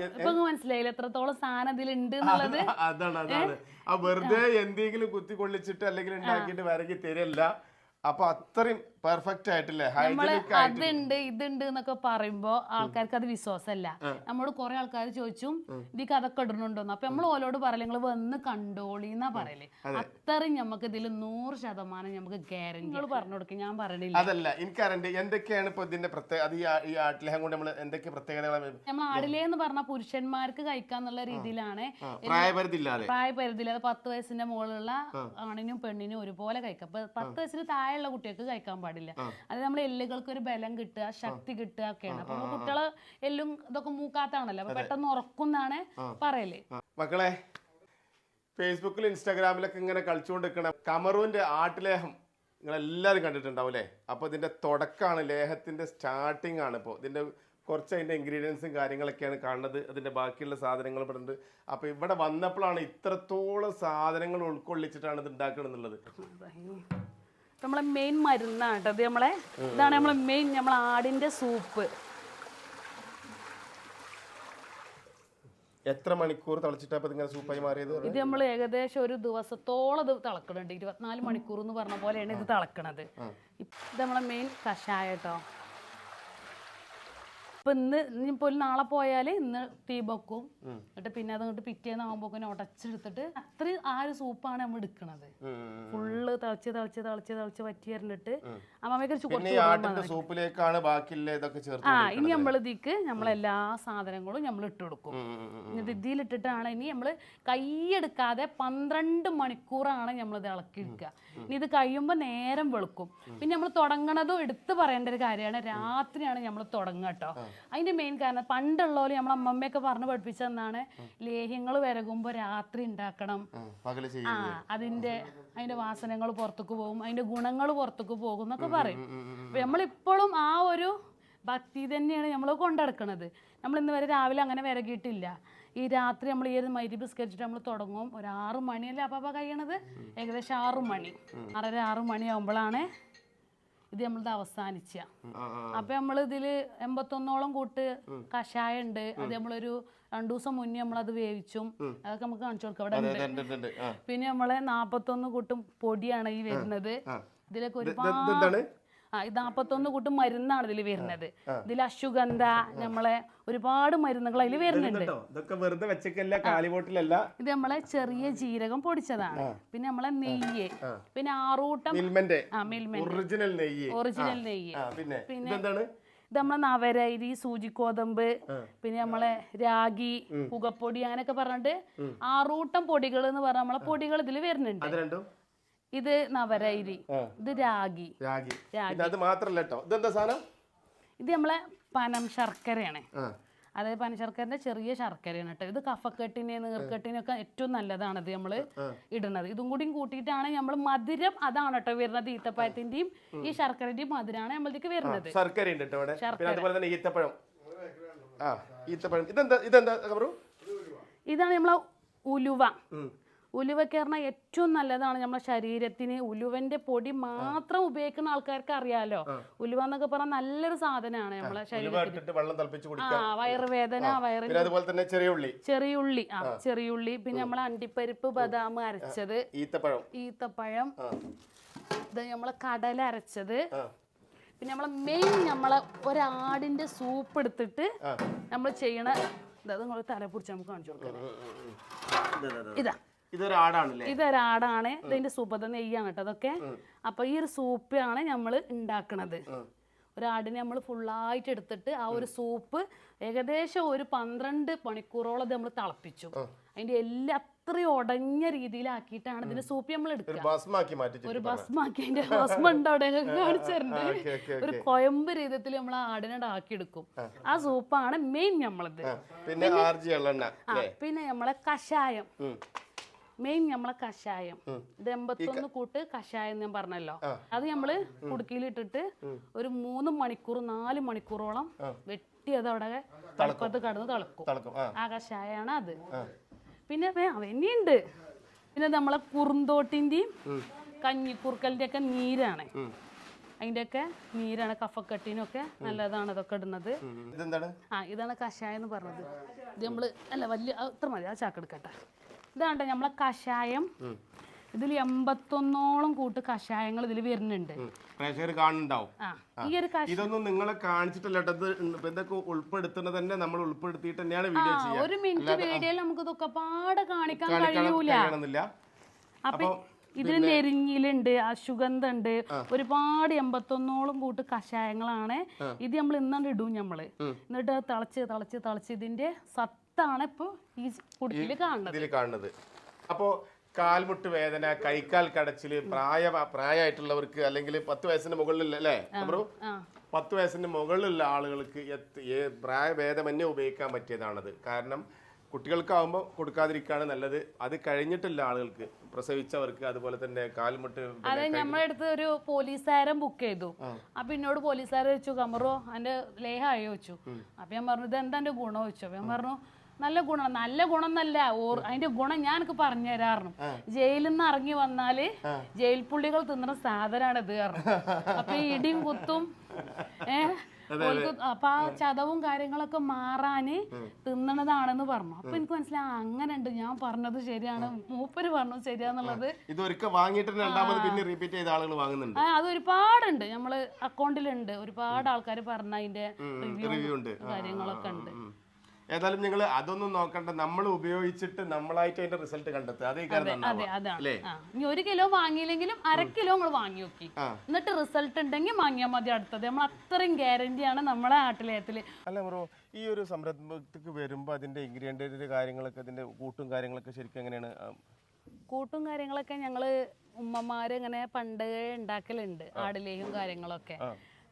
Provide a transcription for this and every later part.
മനസ്സിലായില്ല? എത്രത്തോളം സാധനം ഇതിലുണ്ട് എന്നുള്ളത്? അതാണ് അതാണ് ആ വെറുതെ എന്തെങ്കിലും കുത്തി കൊള്ളിച്ചിട്ട് അല്ലെങ്കിൽ ഉണ്ടാക്കിയിട്ട് വരകി തരില്ല. അപ്പൊ അത്രയും പെർഫെക്റ്റ് ആയിട്ടില്ലേ? നമ്മൾ അതുണ്ട് ഇതുണ്ട് എന്നൊക്കെ പറയുമ്പോ ആൾക്കാർക്ക് അത് വിശ്വാസമല്ല. നമ്മൾ കുറെ ആൾക്കാർ ചോദിച്ചും ഇതിക്ക് അതൊക്കെ ഇടണുണ്ടോന്ന് അപ്പൊ നമ്മൾ ഓലോട് പറയല നിങ്ങൾ വന്ന് കണ്ടോളി എന്നാ പറയൽ. അത്രയും നമുക്ക് ഇതിൽ നൂറ് ശതമാനം നമുക്ക് ഗ്യാരണ്ടി പറഞ്ഞു കൊടുക്കും ഞാൻ പറയണില്ല. അതല്ല എനിക്കറിയണ്ട് എന്തൊക്കെയാണ് ഇപ്പൊ ഇതിന്റെ പ്രത്യേക അത് ഈ ആ- ആട്ടിലേഹം കൊണ്ട് നമ്മൾ എന്തൊക്കെ പ്രത്യേകതകളാണ് നമ്മൾ ആടിലേ എന്ന് പറഞ്ഞ പുരുഷന്മാർക്ക് കഴിക്കാന്നുള്ള രീതിയിലാണ്. പ്രായപരിധി ഇല്ലാതെ പ്രായപരിധിയിൽ അത് പത്ത് വയസ്സിന്റെ മുകളിലുള്ള ആണിനും പെണ്ണിനും ഒരുപോലെ കഴിക്കാം. അപ്പൊ പത്ത് വയസ്സിന് താഴെയുള്ള കുട്ടികൾക്ക് കഴിക്കാൻ പാടില്ല. അത് നമ്മുടെ എല്ലുകൾക്ക് ഒരു ബലം കിട്ടുക ശക്തി കിട്ടുക ഒക്കെയാണ്. അപ്പൊ കുട്ടികളെ എല്ലും ഇതൊക്കെ മൂക്കാത്താണല്ലോ. അപ്പൊ പെട്ടെന്ന് ഉറക്കുന്നാണ് പറയൽ. മക്കളെ ഫേസ്ബുക്കിൽ ഇൻസ്റ്റാഗ്രാമിലൊക്കെ ഇങ്ങനെ കളിച്ചുകൊണ്ടിരിക്കണ കമറൂന്റെ ആട്ടിലേഹം നിങ്ങൾ എല്ലാവരും കണ്ടിട്ടുണ്ടാവും അല്ലേ? അപ്പൊ ഇതിന്റെ തുടക്കമാണ് ലേഹത്തിന്റെ സ്റ്റാർട്ടിംഗ് ആണ് ഇപ്പോൾ ഇതിന്റെ കുറച്ച് അതിന്റെ ഇൻഗ്രീഡിയൻസും കാര്യങ്ങളൊക്കെയാണ് കാണുന്നത്. അതിന്റെ ബാക്കിയുള്ള സാധനങ്ങൾ ഇവിടെ ഉണ്ട്. അപ്പൊ ഇവിടെ വന്നപ്പോഴാണ് ഇത്രത്തോളം സാധനങ്ങൾ ഉൾക്കൊള്ളിച്ചിട്ടാണ് ഇത് ഉണ്ടാക്കണം എന്നുള്ളത്. നമ്മളെ മെയിൻ മരുന്നാണ് കേട്ടോ. ഇത് നമ്മളെ ഇതാണ് നമ്മളെ മെയിൻ നമ്മളെ ആടിന്റെ സൂപ്പ്. എത്ര മണിക്കൂർ തിളച്ചിട്ടാ സൂപ്പായി മാറിയത് ഇത് നമ്മൾ ഏകദേശം ഒരു ദിവസത്തോളം ഇത് തിളക്കണുണ്ട്. ഇരുപത്തിനാല് മണിക്കൂർ എന്ന് പറഞ്ഞ പോലെയാണ് ഇത് തിളക്കണത്. ഇത് നമ്മളെ മെയിൻ കഷായ കേട്ടോ. ഇപ്പൊ ഇന്ന് ഇനിയിപ്പോൾ നാളെ പോയാൽ ഇന്ന് തീ വെക്കും എന്നിട്ട് പിന്നെ അത് ഇങ്ങോട്ട് പിറ്റേന്ന് ആകുമ്പോ ഉടച്ചെടുത്തിട്ട് അത്രയും ആ ഒരു സൂപ്പാണ് നമ്മൾ എടുക്കണത്. ഫുള്ള് തിളച്ച് തിളച്ച് തിളച്ച് തിളച്ച് പറ്റി അമ്മമ്മയ്ക്ക് ആട്ടിന്റെ സൂപ്പിലേക്കാണ് ബാക്കിയുള്ള ഇതൊക്കെ ചേർത്ത് ആ ഇനി നമ്മൾ ഇതിക്ക് നമ്മളെല്ലാ സാധനങ്ങളും നമ്മൾ ഇട്ട് കൊടുക്കും. എന്നിട്ട് ഇതിലിട്ടിട്ടാണ് ഇനി നമ്മൾ കൈയെടുക്കാതെ പന്ത്രണ്ട് മണിക്കൂറാണ് നമ്മൾ ഇത് ഇളക്കി എടുക്കുക. ഇനി ഇത് കഴിയുമ്പോൾ നേരം വെളുക്കും. പിന്നെ നമ്മൾ തുടങ്ങണതും എടുത്തു പറയേണ്ട ഒരു കാര്യമാണ്. രാത്രിയാണ് നമ്മൾ തുടങ്ങുക കേട്ടോ. അതിന്റെ മെയിൻ കാരണം പണ്ടുള്ളവർ നമ്മളെ അമ്മമ്മയൊക്കെ പറഞ്ഞു പഠിപ്പിച്ചതെന്നാണ് ലേഹ്യങ്ങൾ വിരകുമ്പോൾ രാത്രി ഉണ്ടാക്കണം ആ, അതിന്റെ അതിന്റെ വാസനകൾ പുറത്തേക്ക് പോകും. അതിന്റെ ഗുണങ്ങൾ പുറത്തേക്ക് പോകും എന്നൊക്കെ പറയും. അപ്പൊ നമ്മളിപ്പോഴും ആ ഒരു ഭക്തി തന്നെയാണ് നമ്മൾ കൊണ്ടെടുക്കണത്. നമ്മൾ ഇന്ന് വരെ രാവിലെ അങ്ങനെ വിരകിയിട്ടില്ല. ഈ രാത്രി നമ്മൾ ഈ ഒരു മൈരി ബിസ്കരിച്ചിട്ട് നമ്മൾ തുടങ്ങും. ഒരു ആറ് മണിയല്ലേ അപ്പാപ്പ കഴിയണത്? ഏകദേശം ആറ് മണി. ആറര ആറ് മണി ആകുമ്പോഴാണ് ഇത് നമ്മളത് അവസാനിച്ച. അപ്പൊ നമ്മൾ ഇതിൽ എൺപത്തൊന്നോളം കൂട്ട് കഷായ ഉണ്ട് അത് നമ്മളൊരു രണ്ടു ദിവസം മുന്നേ നമ്മളത് വേവിച്ചും അതൊക്കെ നമുക്ക് കാണിച്ചു കൊടുക്കാം. ആ. പിന്നെ നമ്മളെ നാപ്പത്തൊന്ന് കൂട്ടും പൊടിയാണ് ഈ വരുന്നത്. ഇതിലൊക്കെ ഇത് ഒരുപാട് ഇത് നാൽപ്പത്തൊന്ന് കൂട്ടും മരുന്നാണ് ഇതിൽ വരുന്നത് ഇതിൽ അശ്വഗന്ധ നമ്മളെ ഒരുപാട് മരുന്നുകൾ അതിൽ വരുന്നുണ്ട്. ഇത് നമ്മളെ ചെറിയ ജീരകം പൊടിച്ചതാണ്. പിന്നെ നമ്മളെ നെയ്യ്. പിന്നെ ആറൂട്ടം ഒറിജിനൽ നെയ്യ്. ഒറിജിനൽ നെയ്യ്. പിന്നെ ഇത് നമ്മളെ നവരരി സൂചിക്കോതമ്പ് പിന്നെ നമ്മളെ രാഗി പുകപ്പൊടി അങ്ങനെയൊക്കെ പറഞ്ഞിട്ട് ആറൂട്ടം പൊടികൾ എന്ന് പറഞ്ഞ നമ്മളെ പൊടികൾ ഇതിൽ വരുന്നുണ്ട്. ഇത് നവരൈരി ഇത് രാഗി. രാഗി. അത് മാത്രല്ല കേട്ടോ ഇതെന്താ സാധനം? ഇത് നമ്മളെ പനം ശർക്കരയാണ്. അതായത് പനശർക്കരന്റെ ചെറിയ ശർക്കരയാണ് കേട്ടോ ഇത് കഫക്കെട്ടിന് നീർക്കെട്ടിനൊക്കെ ഏറ്റവും നല്ലതാണ് ഇത് നമ്മൾ ഇടുന്നത്. ഇതും കൂടിയും കൂട്ടിയിട്ടാണ് നമ്മൾ മധുരം അതാണ് കേട്ടോ വരുന്നത് ഈത്തപ്പഴത്തിന്റെയും ഈ ശർക്കരന്റെയും മധുരമാണ് നമ്മളിലേക്ക് വരുന്നത്. ശർക്കര ഉണ്ട് കേട്ടോ പിന്നെ അതുപോലെ തന്നെ ഈത്തപ്പഴം. ആ ഈത്തപ്പഴം. ഇതെന്താ ഇതെന്താ ഇതാണ് നമ്മളെ ഉലുവ. ഉലുവയ്ക്ക് പറഞ്ഞാൽ ഏറ്റവും നല്ലതാണ് നമ്മുടെ ശരീരത്തിന്. ഉലുവന്റെ പൊടി മാത്രം ഉപയോഗിക്കുന്ന ആൾക്കാർക്ക് അറിയാലോ ഉലുവ എന്നൊക്കെ പറഞ്ഞാൽ നല്ലൊരു സാധനമാണ് നമ്മളെ ശരീരത്തിന്. ആ വയറുവേദന വയറിന് അതുപോലെ തന്നെ ചെറിയ ഉള്ളി. ചെറിയുള്ളി ആ ചെറിയുള്ളി പിന്നെ നമ്മളെ അണ്ടിപ്പരിപ്പ് ബദാം അരച്ചത്. ഈത്തപ്പഴം. ഈത്തപ്പഴം. ഇത് നമ്മളെ കടല അരച്ചത്. പിന്നെ നമ്മളെ മെയിൻ നമ്മളെ ഒരാടിന്റെ സൂപ്പ് എടുത്തിട്ട് നമ്മൾ ചെയ്യണ ഇതാ നിങ്ങൾ തല പിടിച്ച് നമുക്ക് കാണിച്ചു കൊടുക്കാം. ഇതാ, ഇതൊരാടാണ്. ഇതിന്റെ സൂപ്പ് നെയ്യാണ് കേട്ടോ അതൊക്കെ. അപ്പൊ ഈ ഒരു സൂപ്പാണ് നമ്മൾ ഉണ്ടാക്കണത് ഒരാടിനെ നമ്മൾ ഫുള്ളായിട്ട് എടുത്തിട്ട് ആ ഒരു സൂപ്പ് ഏകദേശം ഒരു പന്ത്രണ്ട് മണിക്കൂറോളം നമ്മൾ തിളപ്പിച്ചു. അതിന്റെ എല്ലാ അത്രയും ഉടഞ്ഞ രീതിയിലാക്കിയിട്ടാണ് ഇതിന്റെ സൂപ്പ് നമ്മൾ എടുക്കുക. ഒരു ഭസ്മാക്കി അതിന്റെ ഭസ്മ ഉണ്ട് അവിടെ ഓക്കെ ഒരു കൊയമ്പ് രീതിയിൽ നമ്മൾ ആടിനോട് ആടിനെ ആക്കിയെടുക്കും. ആ സൂപ്പാണ് മെയിൻ നമ്മളത് പിന്നെ നമ്മളെ കഷായം. മെയിൻ നമ്മളെ കഷായം. ഇത് എൺപത്തൊന്ന് കൂട്ട് കഷായം ഞാൻ പറഞ്ഞല്ലോ. അത് നമ്മൾ കുടുക്കിയിലിട്ടിട്ട് ഒരു മൂന്ന് മണിക്കൂർ നാല് മണിക്കൂറോളം വെട്ടി അത് അവിടെ തളപ്പത്ത് കടന്ന് തിളക്കും. ആ. കഷായാണ് അത്. പിന്നെ അവനെയുണ്ട്. പിന്നെ നമ്മളെ കുറുന്തോട്ടിന്റെയും കഞ്ഞിക്കുറുക്കലിന്റെ ഒക്കെ നീരാണ്. അതിന്റെയൊക്കെ നീരാണ് കഫക്കെട്ടിനൊക്കെ നല്ലതാണ് ഇതൊക്കെ ഇടുന്നത്. ആ ഇതാണ് കഷായം എന്ന് പറഞ്ഞത്. ഇത് നമ്മൾ അല്ല വലിയ അത്ര മതി. ആ ചാക്ക് എടുക്കട്ടെ. ഇതാണ്ട് നമ്മളെ കഷായം? ഇതിൽ എൺപത്തൊന്നോളം കൂട്ട് കഷായങ്ങൾ ഇതിൽ വരുന്നുണ്ട്. പ്രേക്ഷകർ കാണുന്നുണ്ടാവും. ഈ ഒരു ഇതൊന്നും നിങ്ങളെ കാണിച്ചിട്ടല്ല ഇതൊക്കെ ഉൾപ്പെടുത്തുന്നത് തന്നെ നമ്മൾ ഉൾപ്പെടുത്തിയിട്ട് തന്നെയാണ് വീഡിയോ ചെയ്യുക. ഒരു മിനിറ്റ് വീഡിയോയിൽ നമുക്ക് ഇതൊക്കെ പാടെ കാണിക്കാൻ കഴിയൂല. അപ്പൊ ഇതിൽ നെരിഞ്ഞിലുണ്ട് അസുഗന്ധുണ്ട് ഒരുപാട് എൺപത്തൊന്നോളം കൂട്ട് കഷായങ്ങളാണ്. ഇത് നമ്മൾ ഇന്നാണ്ട് ഇടും നമ്മൾ എന്നിട്ട് തിളച്ച് തിളച്ച് തിളച്ച് ഇതിന്റെ സത്താണ് ഇപ്പൊ ഈ കുടുക്കിൽ കാണുന്നത്. കാണുന്നത്. അപ്പോ കാൽമുട്ട് വേദന കൈക്കാൽ കടച്ചിൽ പ്രായ പ്രായമായിട്ടുള്ളവർക്ക് അല്ലെങ്കിൽ പത്ത് വയസ്സിന് മുകളിൽ അല്ലേ? പത്ത് വയസ്സിന് മുകളിലുള്ള ആളുകൾക്ക് പ്രായഭേദമന്യേ ഉപയോഗിക്കാൻ പറ്റിയതാണത്. കാരണം കുട്ടികൾക്കാവുമ്പോൾ കൊടുക്കാതിരിക്കുകയാണ് നല്ലത്. അത് കഴിഞ്ഞിട്ടില്ല ആളുകൾക്ക്. പ്രസവിച്ചവർക്ക് അതുപോലെ തന്നെ കാൽമുട്ട് അതെ നമ്മളെ അടുത്ത് ഒരു പോലീസുകാരൻ ബുക്ക് ചെയ്തു. അപ്പൊ എന്നോട് പോലീസുകാരൻ ചോദിച്ചു കമറോ അതിന്റെ ലേഹായോ വെച്ചു അപ്പൊ ഞാൻ പറഞ്ഞു ഇത് എന്താ എന്റെ ഗുണം? വെച്ചു അപ്പൊ ഞാൻ പറഞ്ഞു നല്ല ഗുണം നല്ല ഗുണം എന്നല്ല ഓർ അതിന്റെ ഗുണം ഞാൻ എനിക്ക് പറഞ്ഞു തരാറുണ്ട്. ജയിലിൽ നിന്ന് ഇറങ്ങി വന്നാൽ ജയിൽ പുള്ളികൾ തിന്നുന്ന സാധനമാണ് ഇത് കാരണം അപ്പൊ ഇടിയും കുത്തും ഏഹ് അപ്പൊ ആ ചതവും കാര്യങ്ങളൊക്കെ മാറാന് തിന്നണതാണെന്ന് പറഞ്ഞു. അപ്പൊ എനിക്ക് മനസ്സിലായി അങ്ങനെ ഉണ്ട് ഞാൻ പറഞ്ഞത് ശരിയാണ്. മൂപ്പര് പറഞ്ഞത് ശരിയാന്നുള്ളത്. ഇത് ഒരിക്കൽ വാങ്ങിയിട്ട് രണ്ടാമത് പിന്നെ റിപ്പീറ്റ് ചെയ്ത ആളുകൾ വാങ്ങുന്നുണ്ട്. അത് ഒരുപാടുണ്ട്. നമ്മൾ അക്കൗണ്ടിലുണ്ട് ഒരുപാട് ആൾക്കാർ പറഞ്ഞ അതിന്റെ റിവ്യൂ കാര്യങ്ങളൊക്കെ ഉണ്ട്. ഏതായാലും നിങ്ങൾ അതൊന്നും നോക്കണ്ട. നമ്മൾ ഉപയോഗിച്ചിട്ട് നമ്മളായിട്ട് അതിന്റെ റിസൾട്ട് കണ്ടെത്തുക. അതേ കാര്യം അതെ അതാണ്. അല്ലേ? ആ. ഇനി ഒരു കിലോ വാങ്ങിയില്ലെങ്കിലും അര കിലോ നമ്മൾ വാങ്ങി നോക്കി. എന്നിട്ട് റിസൾട്ട് ഉണ്ടെങ്കിൽ വാങ്ങിയാൽ മതി അടുത്തത്. നമ്മൾ അത്രയും ഗ്യാരണ്ടിയാണ് നമ്മളെ നാട്ടിലേത്തിൽ അല്ല ബ്രോ ഈ ഒരു സംരംഭത്തിക്ക് വരുമ്പോൾ അതിന്റെ ഇൻഗ്രീഡിയന്റ് കാര്യങ്ങളൊക്കെ അതിന്റെ കൂട്ടും കാര്യങ്ങളൊക്കെ ശരിക്കും എങ്ങനെയാണ്? കൂട്ടും കാര്യങ്ങളൊക്കെ ഞങ്ങൾ ഉമ്മമാര് ഇങ്ങനെ പണ്ട് ഉണ്ടാക്കലുണ്ട് ആടിലേയും കാര്യങ്ങളൊക്കെ.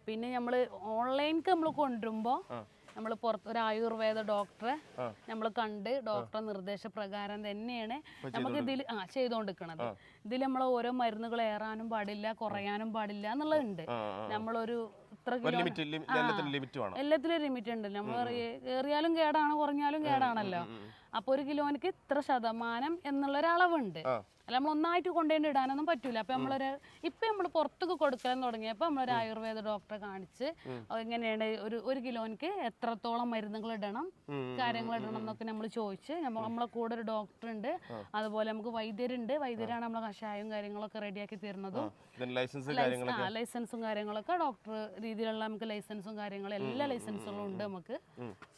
പിന്നെ നമ്മൾ ഓൺലൈനിക്ക് നമ്മൾ കൊണ്ടുവരുമ്പോ നമ്മൾ പുറത്ത് ഒരു ആയുർവേദ ഡോക്ടറെ നമ്മൾ കണ്ട് ഡോക്ടറെ നിർദ്ദേശപ്രകാരം തന്നെയാണ് നമുക്ക് ഇതിൽ ആ ചെയ്തുകൊണ്ടിരിക്കണത് ഇതിൽ നമ്മൾ ഓരോ മരുന്നുകൾ ഏറാനും പാടില്ല കുറയാനും പാടില്ല എന്നുള്ളതുണ്ട്. നമ്മളൊരു എല്ലാത്തിലും ലിമിറ്റ് ഉണ്ട് നമ്മൾ ഏറിയാലും കേടാണ് കുറഞ്ഞാലും കേടാണല്ലോ. അപ്പൊ ഒരു കിലോനിക്ക് ഇത്ര ശതമാനം എന്നുള്ള ഒരു അളവുണ്ട് അല്ല നമ്മൾ ഒന്നായിട്ട് കൊണ്ടുപോയി ഇടാനൊന്നും പറ്റൂല. അപ്പൊ നമ്മളൊരു ഇപ്പൊ നമ്മൾ പുറത്തൊക്കെ കൊടുക്കാൻ തുടങ്ങിയപ്പോ നമ്മളൊരു ആയുർവേദ ഡോക്ടറെ കാണിച്ച് എങ്ങനെയാണ് ഒരു ഒരു കിലോനിക്ക് എത്രത്തോളം മരുന്നുകൾ ഇടണം കാര്യങ്ങൾ ഇടണം എന്നൊക്കെ നമ്മൾ ചോദിച്ച് നമ്മൾ നമ്മളെ കൂടെ ഒരു ഡോക്ടർ ഉണ്ട് അതുപോലെ നമുക്ക് വൈദ്യരുണ്ട്. വൈദ്യരാണ് നമ്മളെ കഷായവും കാര്യങ്ങളൊക്കെ റെഡിയാക്കി തരുന്നതും. ലൈസൻസ് കാര്യങ്ങളൊക്കെ? ഡോക്ടർ രീതിയിലുള്ള നമുക്ക് ലൈസൻസും കാര്യങ്ങളും എല്ലാ ലൈസൻസുകളും ഉണ്ട് നമുക്ക്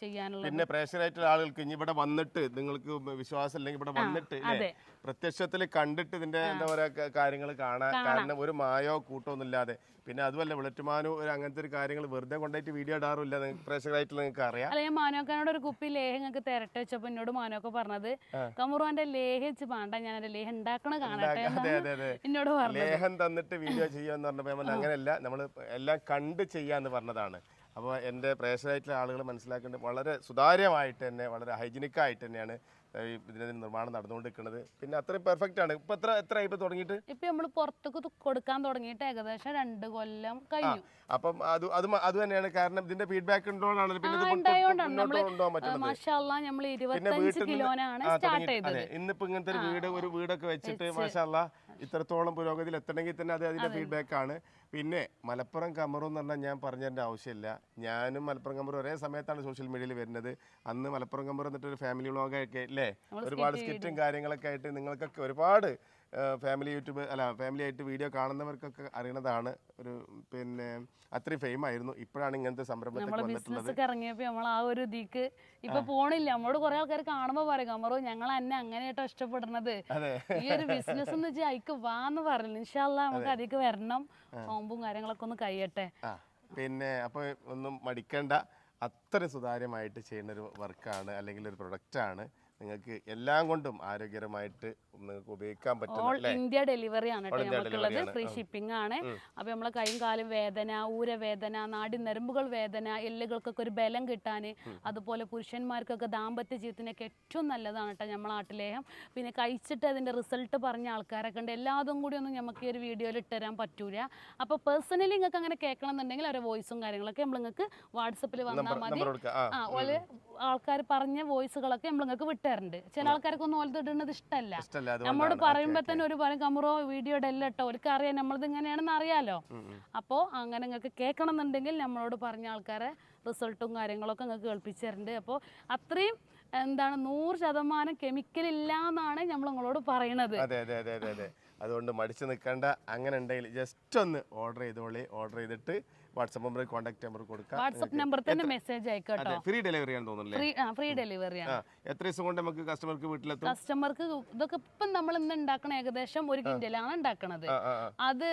ചെയ്യാനുള്ള പിന്നെ പ്രേക്ഷകരായിട്ടുള്ള ആളുകൾക്ക് ഇനി ഇവിടെ വന്നിട്ട് നിങ്ങൾക്ക് വിശ്വാസം ഇല്ലെങ്കിൽ ഇവിടെ വന്നിട്ട് അല്ലേ പ്രത്യക്ഷത്തിൽ കണ്ടിട്ട് ഇതിന്റെ എന്താ പറയാ കാര്യങ്ങൾ കാണാൻ കാരണം ഒരു മായോ കൂട്ടോ ഒന്നും ഇല്ലാതെ പിന്നെ അതുമല്ല വിളറ്റുമാനോ ഒരു അങ്ങനത്തെ ഒരു കാര്യങ്ങൾ വെറുതെ കൊണ്ടായിട്ട് വീഡിയോ ഇടാറില്ല നിങ്ങൾക്ക് പ്രേക്ഷകരായിട്ടുള്ള നിങ്ങൾക്ക് അറിയാം. അല്ല ഞാൻ മാനോക്കാനോട് ഒരു കുപ്പി ലേഹം നിങ്ങൾക്ക് തിരട്ടെ വെച്ചപ്പോ എന്നോട് മാനോക്ക പറഞ്ഞത് കമുറുവാന്റെ ലേഹിച്ച് വെച്ച് വേണ്ട ഞാൻ എന്റെ ലേഹം ഉണ്ടാക്കണ കാണട്ടെ എന്നോട് പറഞ്ഞത്. ലേഹം തന്നിട്ട് വീഡിയോ ചെയ്യാന്ന് പറഞ്ഞപ്പോൾ അങ്ങനെയല്ല നമ്മൾ എല്ലാം കണ്ട് ചെയ്യാന്ന് പറഞ്ഞതാണ്. അപ്പോൾ എന്റെ പ്രേക്ഷകരായിട്ടുള്ള ആളുകൾ മനസ്സിലാക്കേണ്ടത് വളരെ സുതാര്യമായിട്ട് തന്നെ വളരെ ഹൈജീനിക്കായിട്ട് തന്നെയാണ് ഈ നിർമ്മാണം നടന്നുകൊണ്ടിരിക്കുന്നത്. പിന്നെ അത്രയും പെർഫെക്റ്റ് ആണ്. ഇപ്പൊ എത്ര എത്ര ഇപ്പൊ തുടങ്ങിയിട്ട്? ഇപ്പൊ നമ്മൾ പുറത്തേക്ക് കൊടുക്കാൻ തുടങ്ങിയിട്ട് ഏകദേശം രണ്ട് കൊല്ലം കഴിഞ്ഞു. അപ്പം അത് അത് അത് തന്നെയാണ് കാരണം ഇതിന്റെ ഫീഡ്ബാക്ക് ഉണ്ടോന്നാണ്. പിന്നെ വീട്ടിൽ ഇന്നിപ്പോ ഇങ്ങനത്തെ ഒരു വീട് ഒരു വീടൊക്കെ വെച്ചിട്ട് മാഷാല്ല ഇത്രത്തോളം പുരോഗതിയിൽ എത്തണമെങ്കിൽ തന്നെ അത് അതിന്റെ ഫീഡ്ബാക്ക് ആണ്. പിന്നെ മലപ്പുറം കമറും എന്ന് പറഞ്ഞാൽ ഞാൻ പറഞ്ഞതിന്റെ ആവശ്യമില്ല. ഞാനും മലപ്പുറം കമറും ഒരേ സമയത്താണ് സോഷ്യൽ മീഡിയയിൽ വരുന്നത്. അന്ന് മലപ്പുറം കമർ എന്നിട്ട് ഒരു ഫാമിലി വ്ളോഗൊക്കെ അല്ലേ? ഒരുപാട് സ്കിറ്റും കാര്യങ്ങളൊക്കെ ആയിട്ട് നിങ്ങൾക്കൊക്കെ ഒരുപാട് ഫാമിലി യൂട്യൂബ് അല്ല ഫാമിലി ആയിട്ട് വീഡിയോ കാണുന്നവർക്കൊക്കെ അറിയണതാണ് ഒരു പിന്നെ അത്രയും ഫെയിം ആയിരുന്നു. ഇപ്പോഴാണ് ഇങ്ങനത്തെ സംരംഭം നമ്മളെ വന്നിട്ടുള്ളത്. ഇറങ്ങിയപ്പോൾ ഇറങ്ങിയപ്പോ നമ്മൾ ആ ഒരു ഇതിക്ക് ഇപ്പൊ പോണില്ല. നമ്മളോട് കുറെ ആൾക്കാർ കാണുമ്പോൾ പറയും കമറോ ഞങ്ങൾ എന്നെ അങ്ങനെയാട്ടോ ഇഷ്ടപ്പെടുന്നത്. ഈ ഒരു ബിസിനസ് എന്ന് വെച്ചാൽ അയക്ക് വാന്ന് പറഞ്ഞു ഇൻഷാല്ല നമുക്ക് അതിക്ക് വരണം. നോമ്പും കാര്യങ്ങളൊക്കെ ഒന്ന് കഴിയട്ടെ. പിന്നെ അപ്പോൾ ഒന്നും മടിക്കണ്ട. അത്ര സുതാര്യമായിട്ട് ചെയ്യുന്ന ഒരു വർക്കാണ് അല്ലെങ്കിൽ ഒരു പ്രൊഡക്റ്റാണ് നിങ്ങൾക്ക് എല്ലാം കൊണ്ടും ആരോഗ്യകരമായിട്ട് നിങ്ങൾക്ക് ഉപയോഗിക്കാൻ പറ്റും ഓൾ ഇന്ത്യ ഡെലിവറി ആണ് കേട്ടോ നമുക്കുള്ളത് ഫ്രീ ഷിപ്പിംഗ് ആണ്. അപ്പൊ നമ്മളെ കൈയും കാലും വേദന ഊരവേദന നാടി നരമ്പുകൾ വേദന എല്ലുകൾക്കൊക്കെ ഒരു ബലം കിട്ടാൻ അതുപോലെ പുരുഷന്മാർക്കൊക്കെ ദാമ്പത്യ ജീവിതത്തിനൊക്കെ ഏറ്റവും നല്ലതാണ് കേട്ടോ നമ്മളെ ആട്ടിലേഹം. പിന്നെ കഴിച്ചിട്ട് അതിന്റെ റിസൾട്ട് പറഞ്ഞ ആൾക്കാരൊക്കെ ഉണ്ട്. എല്ലാതും കൂടി ഒന്നും നമുക്ക് ഈ ഒരു വീഡിയോയിൽ ഇട്ടുതരാൻ പറ്റൂല. അപ്പൊ പേഴ്സണലി നിങ്ങൾക്ക് അങ്ങനെ കേൾക്കണം എന്നുണ്ടെങ്കിൽ അവരെ വോയിസും കാര്യങ്ങളൊക്കെ നമ്മൾ നിങ്ങൾക്ക് വാട്സപ്പിൽ വന്നാൽ മതി. ആ. ആൾക്കാർ പറഞ്ഞ വോയിസുകളൊക്കെ നമ്മൾ നിങ്ങൾക്ക് വിട്ടുതരാം തരുന്നുണ്ട് ചില ആൾക്കാർക്കൊന്നും ഓലത് ഇടുന്നത് ഇഷ്ടമല്ല നമ്മോട് പറയുമ്പോൾ പറയുമ്പോ തന്നെ ഒരു പറയും കമറോ വീഡിയോ ഡെല്ലോ ഇട്ടോ അവർക്ക് അറിയാം നമ്മളത് ഇങ്ങനെയാണെന്ന് അറിയാലോ. അപ്പോ അങ്ങനെ നിങ്ങൾക്ക് കേൾക്കണം എന്നുണ്ടെങ്കിൽ നമ്മളോട് പറഞ്ഞ ആൾക്കാരെ റിസൾട്ടും കാര്യങ്ങളൊക്കെ നിങ്ങൾക്ക് കേൾപ്പിച്ചു തരുന്നുണ്ട് അപ്പോൾ അത്രയും എന്താണ് നൂറ് ശതമാനം കെമിക്കൽ ഇല്ല എന്നാണ് നമ്മൾ നിങ്ങളോട് പറയണത്. അതെ അതെ അതെ അതെ അതുകൊണ്ട് മടിച്ചു നിൽക്കണ്ട അങ്ങനെ ഉണ്ടെങ്കിൽ ജസ്റ്റ് ഒന്ന് ഓർഡർ ചെയ്തോളി. ഓർഡർ ചെയ്തിട്ട് വാട്സപ്പ് നമ്പർ കോൺടാക്ട് നമ്പർ കൊടുക്കാം. വാട്സപ്പ് നമ്പർ തന്നെ മെസ്സേജ് അയക്കട്ടോ കേട്ടോ. ഫ്രീ ഡെലിവറി ആണ് തോന്നുന്നില്ലേ ഫ്രീ ഡെലിവറി ഫ്രീ ഡെലിവറിയാണ് ആ എത്ര ദിവസം കൊണ്ട് നമുക്ക് കസ്റ്റമർക്ക് വീട്ടിലെത്തും? കസ്റ്റമർക്ക് ഇതൊക്കെ ഇപ്പം നമ്മൾ ഇന്ന് ഉണ്ടാക്കണ ഏകദേശം ഒരു കിൻഡലാണ് ഉണ്ടാക്കണത്. അത്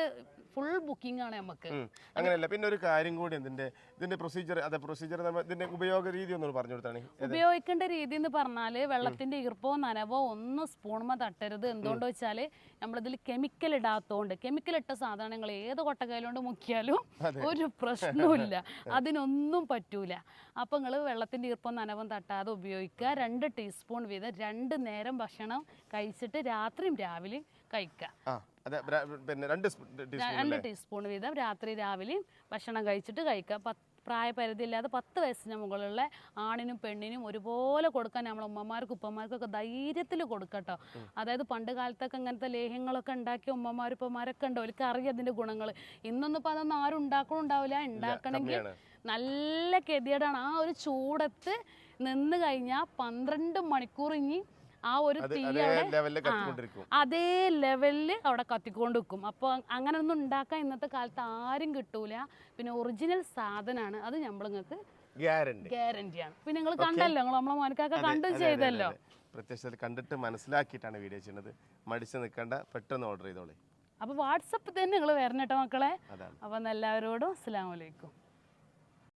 ഫുൾ ബുക്കിംഗ് ആണ് നമുക്ക്. അങ്ങനെയല്ല പിന്നെ ഒരു കാര്യം കൂടി ഇതിന്റെ ഇതിന്റെ പ്രൊസീജിയർ അതെ പ്രൊസീജിയർ ഇതിന്റെ ഉപയോഗ രീതി ഒന്ന് പറഞ്ഞു കൊടുത്താണ്. ഉപയോഗിക്കേണ്ട രീതി എന്ന് പറഞ്ഞാൽ വെള്ളത്തിന്റെ ഈർപ്പോ നനവോ ഒന്നും സ്പൂൺമ തട്ടരുത്. എന്തുകൊണ്ട് വെച്ചാൽ നമ്മളിതിൽ കെമിക്കൽ ഇടാത്തതുകൊണ്ട് കെമിക്കൽ ഇട്ട സാധനങ്ങൾ ഏത് കൊട്ടക്കൈയിലോണ്ട് മുക്കിയാലും ഒരു പ്രശ്നവുമില്ല. അതിനൊന്നും പറ്റൂല. അപ്പോൾ നിങ്ങൾ വെള്ളത്തിന്റെ ഈർപ്പം നനവും തട്ടാതെ ഉപയോഗിക്കുക. രണ്ട് ടീസ്പൂൺ വീതം രണ്ട് നേരം ഭക്ഷണം കഴിച്ചിട്ട് രാത്രിയും രാവിലെയും കഴിക്കുക. അതെ പിന്നെ രണ്ട് രണ്ട് ടീസ്പൂൺ വീതം രാത്രി രാവിലെയും ഭക്ഷണം കഴിച്ചിട്ട് കഴിക്കുക പത്ത് പ്രായപരിധി ഇല്ലാതെ പത്ത് വയസ്സിന് മുകളിലുള്ള ആണിനും പെണ്ണിനും ഒരുപോലെ കൊടുക്കാൻ നമ്മളെ ഉമ്മമാർക്ക് ഉപ്പമാർക്കൊക്കെ ധൈര്യത്തിൽ കൊടുക്കട്ടോ. അതായത് പണ്ട് കാലത്തൊക്കെ ഇങ്ങനത്തെ ലേഹ്യങ്ങളൊക്കെ ഉണ്ടാക്കിയ ഉമ്മമാരും ഉപ്പമാരൊക്കെ ഉണ്ടോ. അവർക്ക് അറിയാം അതിന്റെ ഗുണങ്ങൾ ഇന്നൊന്നും ഇപ്പം അതൊന്നും ആരും ഉണ്ടാക്കണുണ്ടാവില്ല. ഉണ്ടാക്കണമെങ്കിൽ നല്ല കെതിയടാണ് ആ ഒരു ചൂടത്ത് നിന്ന് കഴിഞ്ഞാൽ പന്ത്രണ്ട് മണിക്കൂർ ഇനി ആ ഒരു അത് തീ അതേ ലെവലിൽ ലെവലിൽ അവിടെ കത്തിക്കൊണ്ട് വെക്കും അപ്പോൾ അങ്ങനെ ഒന്നും ഉണ്ടാക്കാൻ ഇന്നത്തെ കാലത്ത് ആരും കിട്ടൂല. പിന്നെ ഒറിജിനൽ സാധനമാണ് അത് നമ്മൾ നിങ്ങൾക്ക് ഗ്യാരണ്ടി ഗ്യാരണ്ടിയാണ് പിന്നെ നിങ്ങൾ കണ്ടല്ലോ നിങ്ങൾ നമ്മളെ മോനക്കൊക്കെ കണ്ടും ചെയ്തല്ലോ. പ്രത്യക്ഷത്തിൽ കണ്ടിട്ട് മനസ്സിലാക്കിയിട്ടാണ് വീഡിയോ ചെയ്യുന്നത്. മടിച്ചു നിൽക്കേണ്ട പെട്ടെന്ന് ഓർഡർ ചെയ്തോളി. അപ്പോൾ വാട്സപ്പ് തന്നെ നിങ്ങൾ വരണം കേട്ടോ മക്കളെ. അപ്പൊ അപ്പം എല്ലാവരോടും അസ്സാം വലൈക്കും